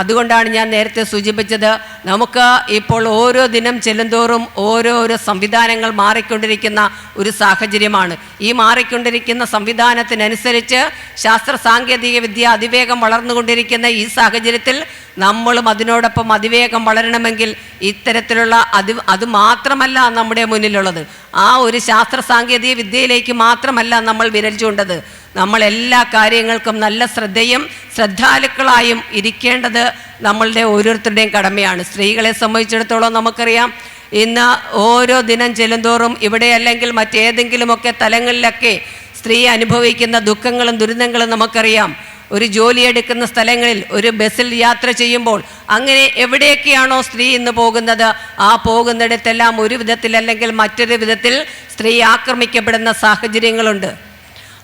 അതുകൊണ്ടാണ് ഞാൻ നേരത്തെ സൂചിപ്പിച്ചത്. നമുക്ക് ഇപ്പോൾ ഓരോ ദിനം ചെല്ലുന്തോറും ഓരോരോ സംവിധാനങ്ങൾ മാറിക്കൊണ്ടിരിക്കുന്ന ഒരു സാഹചര്യമാണ്. ഈ മാറിക്കൊണ്ടിരിക്കുന്ന സംവിധാനത്തിനനുസരിച്ച് ശാസ്ത്ര സാങ്കേതിക വിദ്യ അതിവേഗം വളർന്നുകൊണ്ടിരിക്കുന്ന ഈ സാഹചര്യത്തിൽ നമ്മളും അതിനോടൊപ്പം അതിവേഗം വളരണമെങ്കിൽ ഇത്തരത്തിലുള്ള അത് അത് മാത്രമല്ല നമ്മുടെ മുന്നിലുള്ളത്. ആ ഒരു ശാസ്ത്ര സാങ്കേതിക വിദ്യയിലേക്ക് മാത്രമല്ല നമ്മൾ വിരൽ ചൂണ്ടത്. നമ്മൾ എല്ലാ കാര്യങ്ങൾക്കും നല്ല ശ്രദ്ധയും ശ്രദ്ധാലുക്കളായും ഇരിക്കേണ്ടത് നമ്മളുടെ ഓരോരുത്തരുടെയും കടമയാണ്. സ്ത്രീകളെ സംബന്ധിച്ചിടത്തോളം നമുക്കറിയാം ഇന്ന് ഓരോ ദിനം ചെല്ലുന്തോറും ഇവിടെ അല്ലെങ്കിൽ മറ്റേതെങ്കിലുമൊക്കെ തലങ്ങളിലൊക്കെ സ്ത്രീ അനുഭവിക്കുന്ന ദുഃഖങ്ങളും ദുരിതങ്ങളും നമുക്കറിയാം. ഒരു ജോലിയെടുക്കുന്ന സ്ഥലങ്ങളിൽ ഒരു ബസ്സിൽ യാത്ര ചെയ്യുമ്പോൾ അങ്ങനെ എവിടെയൊക്കെയാണോ സ്ത്രീ ഇന്ന് പോകുന്നത്? ആ പോകുന്നിടത്തെല്ലാം ഒരു വിധത്തിൽ അല്ലെങ്കിൽ മറ്റൊരു വിധത്തിൽ സ്ത്രീ ആക്രമിക്കപ്പെടുന്ന സാഹചര്യങ്ങളുണ്ട്.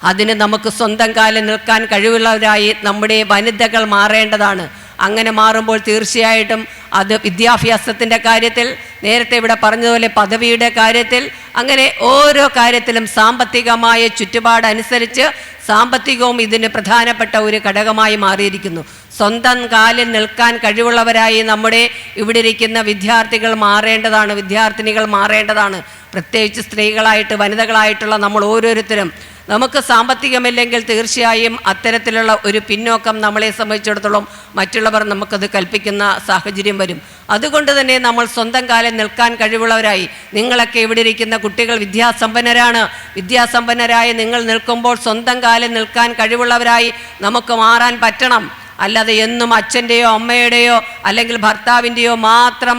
അതിന് നമുക്ക് സ്വന്തം കാലിൽ നിൽക്കാൻ കഴിവുള്ളവരായി നമ്മുടെ വനിതകൾ മാറേണ്ടതാണ്. അങ്ങനെ മാറുമ്പോൾ തീർച്ചയായിട്ടും അത് വിദ്യാഭ്യാസത്തിന്റെ കാര്യത്തിൽ നേരത്തെ ഇവിടെ പറഞ്ഞതുപോലെ പദവിയുടെ കാര്യത്തിൽ അങ്ങനെ ഓരോ കാര്യത്തിലും സാമ്പത്തികമായ ചുറ്റുപാടനുസരിച്ച് സാമ്പത്തികവും ഇതിന് പ്രധാനപ്പെട്ട ഒരു ഘടകമായി മാറിയിരിക്കുന്നു. സ്വന്തം കാലിൽ നിൽക്കാൻ കഴിവുള്ളവരായി നമ്മുടെ ഇവിടെ ഇരിക്കുന്ന വിദ്യാർത്ഥികൾ മാറേണ്ടതാണ് വിദ്യാർത്ഥിനികൾ മാറേണ്ടതാണ്. പ്രത്യേകിച്ച് സ്ത്രീകളായിട്ട് വനിതകളായിട്ടുള്ള നമ്മൾ ഓരോരുത്തരും നമുക്ക് സാമ്പത്തികമില്ലെങ്കിൽ തീർച്ചയായും അത്തരത്തിലുള്ള ഒരു പിന്നോക്കം നമ്മളെ സംബന്ധിച്ചിടത്തോളം മറ്റുള്ളവർ നമുക്കത് കൽപ്പിക്കുന്ന സാഹചര്യം വരും. അതുകൊണ്ട് തന്നെ നമ്മൾ സ്വന്തം കാലം നിൽക്കാൻ കഴിവുള്ളവരായി. നിങ്ങളൊക്കെ ഇവിടെ ഇരിക്കുന്ന കുട്ടികൾ വിദ്യാസമ്പന്നരാണ്. വിദ്യാസമ്പന്നരായ നിങ്ങൾ നിൽക്കുമ്പോൾ സ്വന്തം കാലം നിൽക്കാൻ കഴിവുള്ളവരായി നമുക്ക് മാറാൻ പറ്റണം. അല്ലാതെ എന്നും അച്ഛന്റെയോ അമ്മയുടെയോ അല്ലെങ്കിൽ ഭർത്താവിന്റെയോ മാത്രം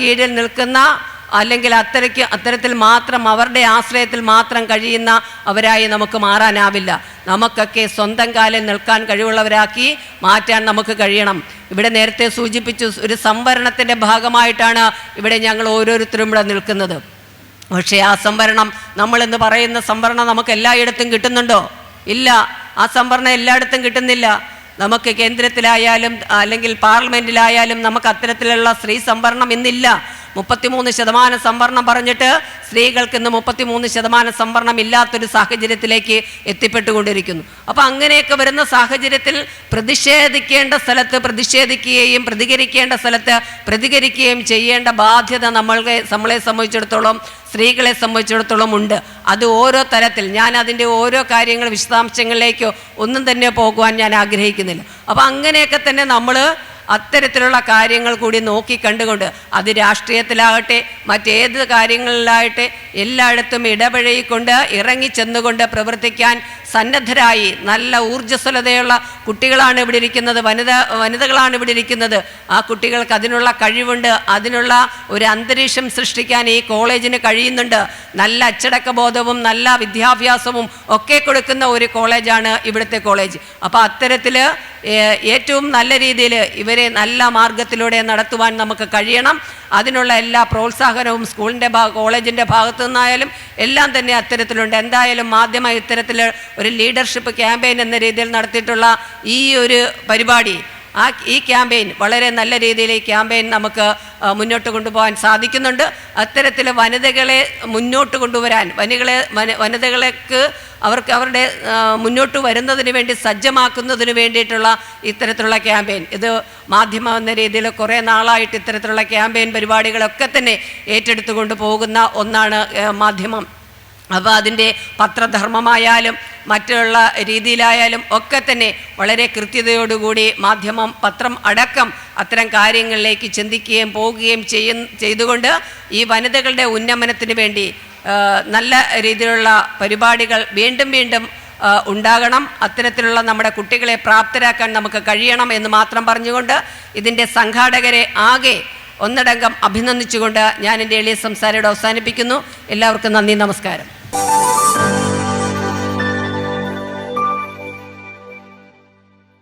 കീഴിൽ നിൽക്കുന്ന അല്ലെങ്കിൽ അത്തരയ്ക്ക് അത്തരത്തിൽ മാത്രം അവരുടെ ആശ്രയത്തിൽ മാത്രം കഴിയുന്ന അവരായി നമുക്ക് മാറാനാവില്ല. നമുക്കൊക്കെ സ്വന്തം കാലിൽ നിൽക്കാൻ കഴിവുള്ളവരാക്കി മാറ്റാൻ നമുക്ക് കഴിയണം. ഇവിടെ നേരത്തെ സൂചിപ്പിച്ചു ഒരു സംവരണത്തിന്റെ ഭാഗമായിട്ടാണ് ഇവിടെ ഞങ്ങൾ ഓരോരുത്തരും ഇവിടെ നിൽക്കുന്നത്. പക്ഷേ ആ സംവരണം നമ്മളെന്ന് പറയുന്ന സംവരണം നമുക്ക് എല്ലായിടത്തും കിട്ടുന്നുണ്ടോ? ഇല്ല. ആ സംവരണം എല്ലായിടത്തും കിട്ടുന്നില്ല. നമുക്ക് കേന്ദ്രത്തിലായാലും അല്ലെങ്കിൽ പാർലമെന്റിലായാലും നമുക്ക് അത്തരത്തിലുള്ള സ്ത്രീ സംവരണം ഇന്നില്ല. മുപ്പത്തിമൂന്ന് ശതമാനം സംവരണം പറഞ്ഞിട്ട് സ്ത്രീകൾക്ക് ഇന്ന് മുപ്പത്തിമൂന്ന് ശതമാനം സംവരണം ഇല്ലാത്തൊരു സാഹചര്യത്തിലേക്ക് എത്തിപ്പെട്ടുകൊണ്ടിരിക്കുന്നു. അപ്പോൾ അങ്ങനെയൊക്കെ വരുന്ന സാഹചര്യത്തിൽ പ്രതിഷേധിക്കേണ്ട സ്ഥലത്ത് പ്രതിഷേധിക്കുകയും പ്രതികരിക്കേണ്ട സ്ഥലത്ത് പ്രതികരിക്കുകയും ചെയ്യേണ്ട ബാധ്യത നമ്മൾക്ക് നമ്മളെ സംബന്ധിച്ചിടത്തോളം സ്ത്രീകളെ സംബന്ധിച്ചിടത്തോളം ഉണ്ട്. അത് ഓരോ തരത്തിൽ. ഞാൻ അതിന്റെ ഓരോ കാര്യങ്ങൾ വിശദാംശങ്ങളിലേക്കോ ഒന്നും തന്നെ പോകുവാൻ ഞാൻ ആഗ്രഹിക്കുന്നില്ല. അപ്പോൾ അങ്ങനെയൊക്കെ തന്നെ നമ്മൾ അത്തരത്തിലുള്ള കാര്യങ്ങൾ കൂടി നോക്കി കണ്ടുകൊണ്ട് അത് രാഷ്ട്രീയത്തിലാകട്ടെ മറ്റേത് കാര്യങ്ങളിലാകട്ടെ എല്ലായിടത്തും ഇടപഴകിക്കൊണ്ട് ഇറങ്ങിച്ചെന്നുകൊണ്ട് പ്രവർത്തിക്കാൻ സന്നദ്ധരായി നല്ല ഊർജസ്വലതയുള്ള കുട്ടികളാണ് ഇവിടെ ഇരിക്കുന്നത് വനിത വനിതകളാണ് ഇവിടെ ഇരിക്കുന്നത്. ആ കുട്ടികൾക്ക് അതിനുള്ള കഴിവുണ്ട് അതിനുള്ള ഒരു അന്തരീക്ഷം സൃഷ്ടിക്കാൻ ഈ കോളേജിന് കഴിയുന്നുണ്ട്. നല്ല അച്ചടക്ക ബോധവും നല്ല വിദ്യാഭ്യാസവും ഒക്കെ കൊടുക്കുന്ന ഒരു കോളേജാണ് ഇവിടുത്തെ കോളേജ്. അപ്പോൾ അത്തരത്തിൽ ഏറ്റവും നല്ല രീതിയിൽ ഇവരെ നല്ല മാർഗത്തിലൂടെ നടത്തുവാൻ നമുക്ക് കഴിയണം. അതിനുള്ള എല്ലാ പ്രോത്സാഹനവും സ്കൂളിന്റെ ഭാഗ കോളേജിന്റെ ഭാഗത്തു നിന്നായാലും എല്ലാം തന്നെ അത്തരത്തിലുണ്ട്. എന്തായാലും മാധ്യമ ഇത്തരത്തിൽ ഒരു ലീഡർഷിപ്പ് ക്യാമ്പയിൻ എന്ന രീതിയിൽ നടത്തിയിട്ടുള്ള ഈ ഒരു പരിപാടി ആ ഈ ക്യാമ്പയിൻ വളരെ നല്ല രീതിയിൽ ഈ ക്യാമ്പയിൻ നമുക്ക് മുന്നോട്ട് കൊണ്ടുപോകാൻ സാധിക്കുന്നുണ്ട്. അത്തരത്തിൽ വനിതകളെ മുന്നോട്ട് കൊണ്ടുവരാൻ വനികളെ വന വനിതകളെക്ക് അവർക്ക് അവരുടെ മുന്നോട്ട് വരുന്നതിന് വേണ്ടി സജ്ജമാക്കുന്നതിന് വേണ്ടിയിട്ടുള്ള ഇത്തരത്തിലുള്ള ക്യാമ്പയിൻ ഇത് മാധ്യമം എന്ന രീതിയിൽ കുറേ നാളായിട്ട് ഇത്തരത്തിലുള്ള ക്യാമ്പയിൻ പരിപാടികളൊക്കെ തന്നെ ഏറ്റെടുത്തുകൊണ്ട് പോകുന്ന ഒന്നാണ് മാധ്യമം. അപ്പോൾ അതിന്റെ പത്രധർമ്മമായാലും മറ്റുള്ള രീതിയിലായാലും ഒക്കെ തന്നെ വളരെ കൃത്യതയോടുകൂടി മാധ്യമം പത്രം അടക്കം അത്തരം കാര്യങ്ങളിലേക്ക് ചിന്തിക്കുകയും പോവുകയും ചെയ്യ ചെയ്തുകൊണ്ട് ഈ വനിതകളുടെ ഉന്നമനത്തിന് വേണ്ടി നല്ല രീതിയിലുള്ള പരിപാടികൾ വീണ്ടും വീണ്ടും ഉണ്ടാകണം. അത്തരത്തിലുള്ള നമ്മുടെ കുട്ടികളെ പ്രാപ്തരാക്കാൻ നമുക്ക് കഴിയണം എന്ന് മാത്രം പറഞ്ഞുകൊണ്ട് ഇതിന്റെ സംഘാടകരെ ആകെ ഒന്നടങ്കം അഭിനന്ദിച്ചുകൊണ്ട് ഞാൻ എന്റെ എളിയ സംസാരം അവസാനിപ്പിക്കുന്നു. എല്ലാവർക്കും നന്ദി നമസ്കാരം.